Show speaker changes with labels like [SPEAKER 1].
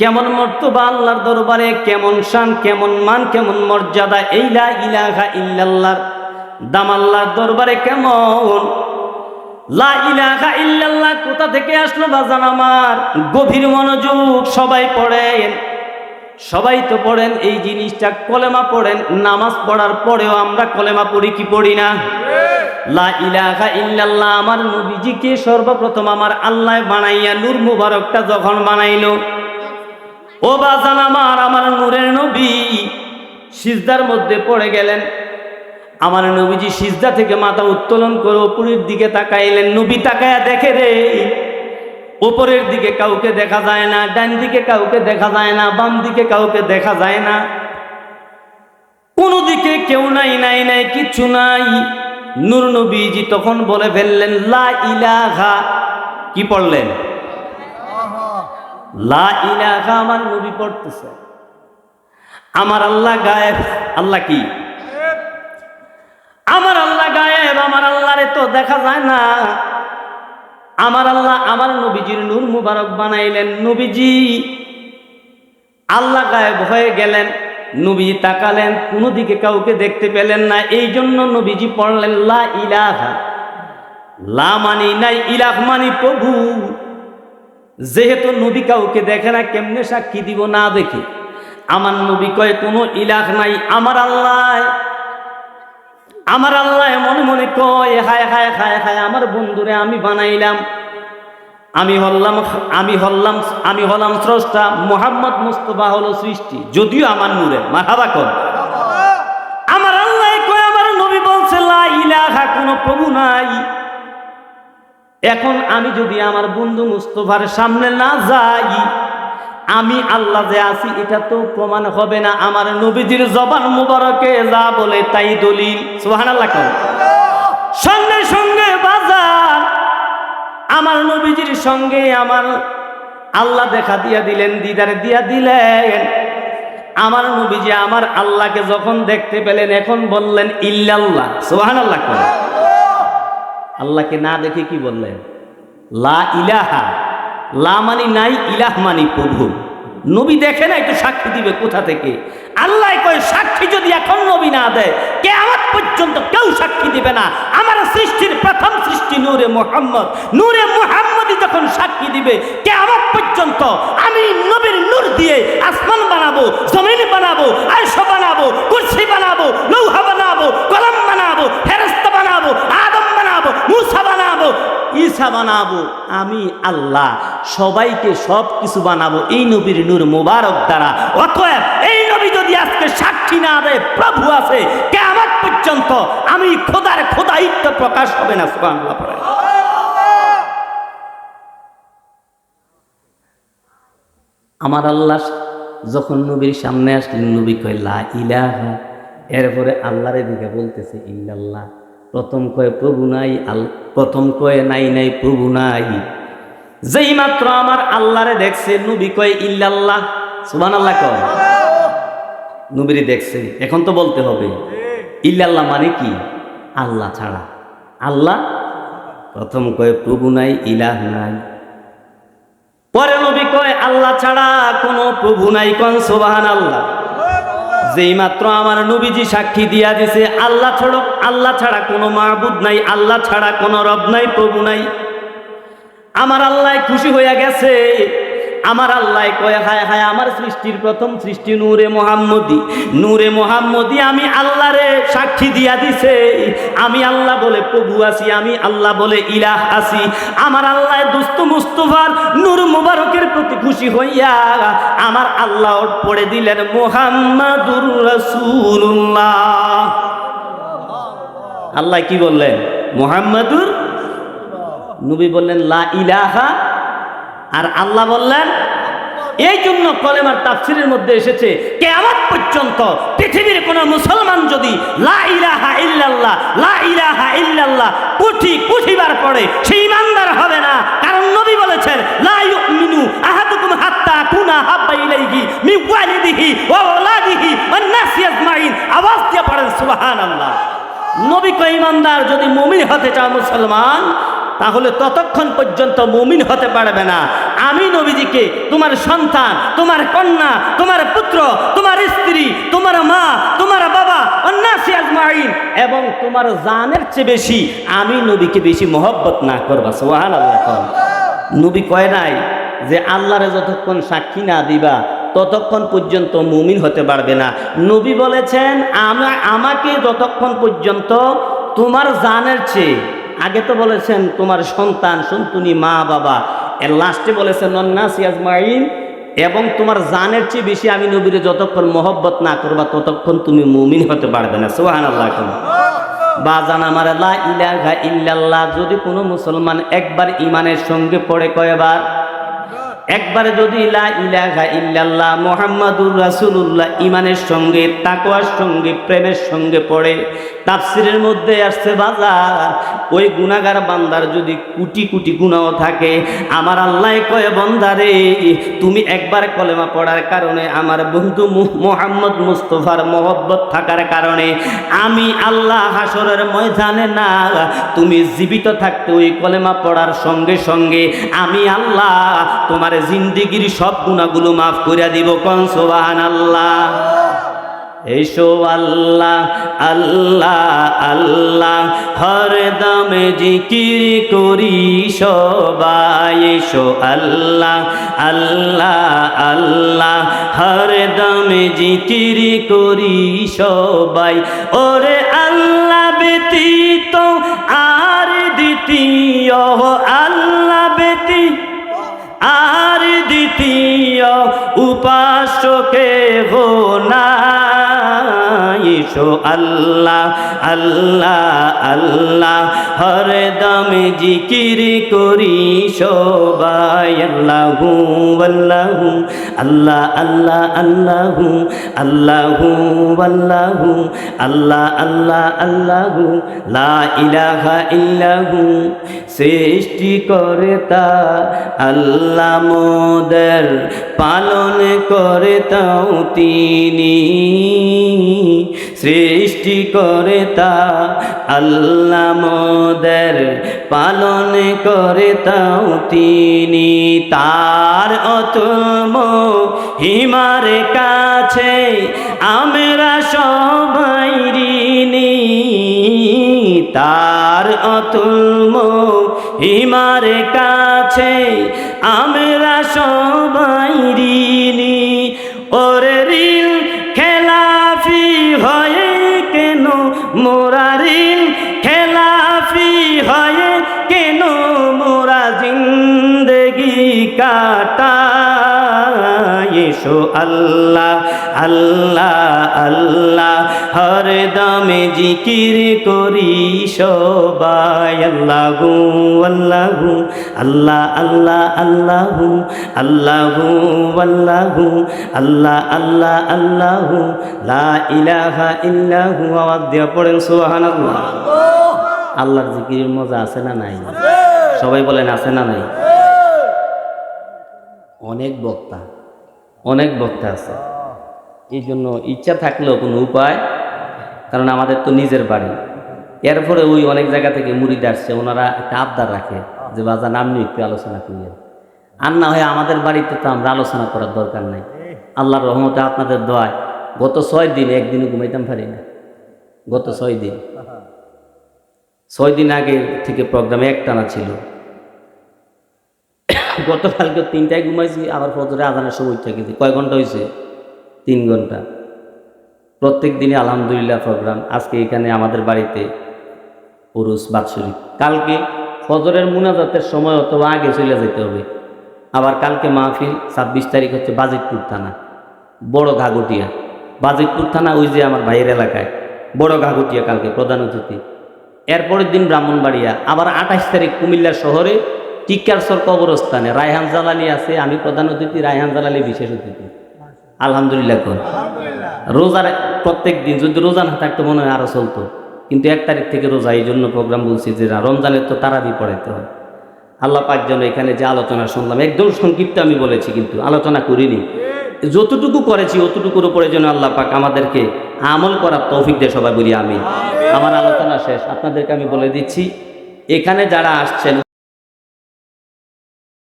[SPEAKER 1] কেমন মর্তবা আল্লাহর দরবারে, কেমন শান, কেমন মান, কেমন মর্যাদা, এই লা ইলাহা ইল্লাল্লাহর দাম আল্লাহর দরবারে কেমন? লা ইলাহা ইল্লাল্লাহ, কোথা থেকে আসলো বাজান আমার? গভীর মনোযোগ, সবাই পড়েন। সবাই তো পড়েন, এই জিনিসটা কলেমা পড়েন, নামাজ পড়ার পরেও আমরা কলেমা পড়ি কি পড়ি না? লা ইলাহা ইল্লাল্লাহ, আমার নবীজিকে সর্বপ্রথম আমার আল্লাহ বানাইয়া নূর মুবারকটা যখন বানাইলো ও বাজান আমার আমার নূরের নবী। সিজদার মধ্যে পড়ে গেলেন। আমার নবীজি সিজদা থেকে মাথা উত্তোলন করে উপরের দিকে তাকাইলেন। নবী তাকায়া দেখে রে, ওপরের দিকে কাউকে দেখা যায় না, ডান দিকে কাউকে দেখা যায় না, বাম দিকে কাউকে দেখা যায় না। কোনো দিকে কেউ নাই নাই নাই কিচ্ছু নাই। নূর নবীজি তখন বলে ফেললেন, লা ইলাহা। কি পড়লেন? লা ইলাহা আমার নবী পড়তেছে। আমার আল্লাহ গায়েব, আল্লাহ কি? আমার আল্লাহ গায়েব, আমার আল্লাহরে তো দেখা যায় না। আমার আল্লাহ আমার নবীজির নূর মুবারক বানাইলেন, নবীজি আল্লাহ গায়েব হয়ে গেলেন নবীজি তাকালেন, কোনো দিকে কাউকে দেখতে পেলেন না। এই জন্য নবীজি পড়লেন, লা ইলাহা। লা মানি নাই, ইলাহ মানি প্রভু। যেহেতু নবী কাউকে দেখে না, কেমনে সাক্ষী দিব না দেখে? আমার নবী কয়, কোনো ইলাহ নাই, আমার আল্লাহ। আমার আল্লাহ মনে মনে কয়, হায় হায় হায় হায়, আমার বন্ধুরে আমি বানাইলাম। আমি হল্লাম আমি হল্লাম, আমি হলাম স্রষ্টা মোহাম্মদ মুস্তফা হলো সৃষ্টি, যদিও আমার নূরে। মাহাবা কর। এখন আমি যদি আমার বন্ধু মুস্তফার সামনে না যাই, আমি আল্লাহ যে আছি, এটা তো প্রমাণ হবে না। আমার নবীজির জবান মুবারকে যা বলে তাই দলিল। সুহান সঙ্গে সঙ্গে বাজার, আমার নবীজির সঙ্গে আমার আল্লাহ দেখা দিয়া দিলেন, দিদারে দিয়া দিলেন। আমার নবীজি আমার আল্লাহকে যখন দেখতে পেলেন, এখন বললেন, ইল্লাল্লাহ। সুহান আল্লাহ আল্লাহকে না দেখে কি বললেন লা ইলাহা, লা মানি নাই, ইলাহ মানি প্রভু। নবী দেখে না, একটু সাক্ষী দিবে কোথা থেকে? আল্লাহ কয়, সাক্ষী যদি এখন নবী না দেয় কে আমার পর্যন্ত কেউ সাক্ষী দিবে না। আমার সৃষ্টির প্রথম সৃষ্টি নূরে মোহাম্মদ। নূরে মোহাম্মদই যখন সাক্ষী দিবে কে আমার পর্যন্ত আমি নবীর নূর দিয়ে আসমান বানাবো, জমিন বানাবো আয়স বানাবো কুর্সি বানাবো লৌহা বানাবো কলম বানাবো ফেরস্তা বানাবো আদম বানাবো মুসা বানাবো ঈসা বানাবো? আমি আল্লাহ। সবাইকে সব কিছু বানাবো। এই নবীর নূর মুবারক দ্বারা। অতএব এই নবী যদি আজকে সাক্ষী না দেয়, প্রভু আছে কেমন পর্যন্ত আমি খোদার খোদায়িত্ব প্রকাশ হবে না পড়ে। আমার আল্লাহ যখন নবীর সামনে আসলেন, নবী কয়, লা ইলাহা এরপরে আল্লাহর দিকে বলতেছে, ইল্লাল্লাহ। প্রথম কয়ে, প্রভু নাই, আল প্রথম কয়ে, নাই নাই, প্রভু নাই। যেই মাত্র আমার আল্লাহরে দেখছে, নবী কয়ে, ইল্লাল্লাহ। সুবান আল্লাহ কয়। নবীরে দেখছে, এখন তো বলতে হবে, ইল্লাল্লাহ মানে কি? আল্লাহ ছাড়া। আল্লাহ প্রথম কয়ে, প্রভু নাই, ইলাহ নাই। পরে নবী কয়, আল্লাহ ছাড়া কোনো প্রভু নাই কোন সোবাহান আল্লাহ যেই মাত্র আমার নবীজি সাক্ষী দিয়া দিছে, আল্লাহ ছাড়ো, আল্লাহ ছাড়া কোনো মাহবুদ নাই, আল্লাহ ছাড়া কোনো রব নাই, প্রভু নাই। আমার আল্লাহ খুশি হইয়া গেছে। আমার আল্লাহ কয়, হায় হায়, আমার সৃষ্টির প্রথম সৃষ্টি নূরে মোহাম্মদী নূরে মোহাম্মদী আমি আল্লাহরে সাক্ষী দিয়া দিছে। আমি আল্লাহ বলে প্রভু আছি, আমি আল্লাহ বলে ইলাহ আছি। আমার আল্লাহ দুস্ত মুস্তফার নূর মুবারকের প্রতি খুশি হইয়া আমার আল্লাহ পড়ে দিলেন মোহাম্মদুর রাসূলুল্লাহ। আল্লাহ কি বললেন? মোহাম্মদুর? নবী বললেন, লা ইলাহা আর আল্লাহ বললেন, এই জন্য কলেমার তাফসিরের মধ্যে এসেছে, কেয়ামত পর্যন্ত পৃথিবীর কোন মুসলমান যদি লা ইলাহা ইল্লাল্লাহ, লা ইলাহা ইল্লাল্লাহ কুঠি কুঠিবার পরে সে ইমানদার হবে না। কারণ নবী বলেছেন, লা ইউমিনু আহাদুকুম হাত্তা কুনা হাব্বা ইলাইহি মি ওয়ালিদিহি ওয়া ওয়ালাদিহি ওয়ান নাসি আজমাইন। আওয়াজ দিয়ে পড়েন, সুবহানাল্লাহ। নবী কয়, ইমানদার যদি মুমিন হতে চাও মুসলমান তাহলে ততক্ষণ পর্যন্ত মুমিন হতে পারবে না। আমি নবীজিকে, তোমার সন্তান, তোমার কন্যা, তোমার পুত্র, তোমার স্ত্রী, তোমার মা, তোমার বাবা, অন্যাসি আজমাইন এবং তোমার জানের চেয়ে বেশি আমি নবীকে বেশি মহব্বত না করবা। সোহান আল্লাহ নবী কয় নাই যে আল্লাহরে যতক্ষণ সাক্ষী না দিবা, ততক্ষণ পর্যন্ত মুমিন হতে পারবে না। নবী বলেছেন আমাকে যতক্ষণ পর্যন্ত তোমার জানের চেয়ে আগে তো বলেছেন, তোমার সন্তান সন্তুনি মা, বাবা। এর লাস্টে বলেছেন নন্না সিয়াজমাইন এবং তোমার জানের চেয়ে বেশি আমি নবীরে যতক্ষণ মহব্বত না করবা, ততক্ষণ তুমি মুমিন হতে পারবে না। সোহান আল্লাহ বাজান আমার, লা ইলাহা ইল্লাল্লাহ। যদি কোনো মুসলমান একবার ইমানের সঙ্গে পড়ে কয়বার? একবারে যদি, লা ইলাহা ইল্লাল্লাহ মুহাম্মাদুর রাসূলুল্লাহ। ইমানের সঙ্গে, তাকওয়ার সঙ্গে, প্রেমের সঙ্গে পড়ে, তাফসিরের মধ্যে আসছে বাজার ওই গুনাহগার বান্দার যদি কোটি কোটি গুণাও থাকে, আমার আল্লাহ কয় বন্দারে তুমি একবার কলেমা পড়ার কারণে আমার বন্ধু মোহাম্মদ মুস্তফার মহব্বত থাকার কারণে আমি আল্লাহ হাসরের ময়দানে না, তুমি জীবিত থাকতে ওই কলেমা পড়ার সঙ্গে সঙ্গে আমি আল্লাহ তোমার জিন্দিগির সব গুণাগুলো মাফ করে দিব, কন সোবাহান আল্লাহ এসো আল্লাহ আল্লাহ আল্লাহ হরদমে জিকির করি সবাই। এসো আল্লাহ আল্লাহ আল্লাহ হরদমে জিকির করি সবাই। ওরে আল্লাহ ব্যতীত আর দ্বিতীয়, আল্লাহ ব্যতীত আর দ্বিতীয় উপাসকে হো না ইসো আল্লাহ আল্লাহ আল্লাহ হরদমে জিকির করি সবাই। আল্লাহু আল্লাহু, আল্লাহ আল্লাহ, আল্লাহু আল্লাহু আল্লাহু, আল্লাহ আল্লাহ, আল্লাহু, লা ইলাহা ইল্লাহু সৃষ্টি করে তা আল্লাহ মোদের পালন করে তাও তিনি। সৃষ্টি করে তা, আল্লাহ মোদের পালন করে তাও তিনি তার অতম হিমার কাছে। আমরা সবাই তার অতুলম হিমার কাছে। আমরা সবাই ঋণী, ওরে ঋণ এসো আল্লাহ আল্লাহ আল্লাহ। হর দমে জিকির করি সবাই। আল্লাহ গু আল্লাহ গু আল্লাহ আল্লাহ আল্লাহু আল্লাহু আল্লাহ আল্লাহ হু আল্লাহ আল্লাহ। আল্লাহ আল্লাহু লা ইলাহা ইল্লাহু। আওয়াজ দিয়া পড়েন সুবহানাল্লাহ। আল্লাহর জিকিরের মজা আছে না নাই? সবাই বলেন আছে না নাই? অনেক বক্তা। অনেক বক্তা আছে। এই জন্য ইচ্ছা থাকলেও কোনো উপায়, কারণ আমাদের তো নিজের বাড়ি। এরপরে ওই অনেক জায়গা থেকে মুড়ি আসছে ওনারা একটা আবদার রাখে যে বাজার নাম নিয়ে একটু আলোচনা করিয়ে। আর না হয় আমাদের বাড়িতে তো আমরা আলোচনা করার দরকার নাই। আল্লাহর রহমতে আপনাদের দোয়ায় গত ছয় দিন, একদিনও ঘুমাইতাম পারি না। গত ছয় দিন। ছয় দিন আগে থেকে প্রোগ্রামে একটানা ছিল। গতকালকে তিনটায় ঘুমাইছি, আবার ফজরে আজানের সময় উঠে গেছি। কয় ঘণ্টা হয়েছে তিন ঘণ্টা। প্রত্যেক দিনে আলহামদুলিল্লাহ প্রোগ্রাম আজকে এখানে আমাদের বাড়িতে পুরুষ বাৎসরিক। কালকে ফজরের মুনাজাতের সময় অথবা আগে চলে যেতে হবে। আবার কালকে মাহফিল ছাব্বিশ তারিখ হচ্ছে বাজিতপুর থানা। বড় ঘাগটিয়া বাজিতপুর থানা ওই যে আমার ভাইয়ের এলাকায়। বড় ঘাগটিয়া কালকে প্রধান অতিথি। এরপরের দিন ব্রাহ্মণবাড়িয়া। আবার আঠাশ তারিখ কুমিল্লা শহরে টিকারসর কবরস্থানে। রায়হান জালালি আছে আমি প্রধান অতিথি রায়হান জালালি বিশেষ অতিথি। আলহামদুলিল্লাহ কর। রোজার প্রত্যেক দিন যদি রোজা না থাকতো মনে হয় আরও চলতো। কিন্তু এক তারিখ থেকে রোজা এই জন্য প্রোগ্রাম বলছি যে রমজানের তো তারাবি পড়াইতে হয়। আল্লাহ পাক যেন এখানে যে আলোচনা শুনলাম একদম সংক্ষিপ্ত আমি বলেছি কিন্তু আলোচনা করিনি। যতটুকু করেছি অতটুকুর উপরে যেন আল্লাহ পাক আমাদেরকে আমল করার তৌফিক দিয়ে সবাই বলি আমি আমার আলোচনা শেষ। আপনাদেরকে আমি বলে দিচ্ছি এখানে যারা আসছেন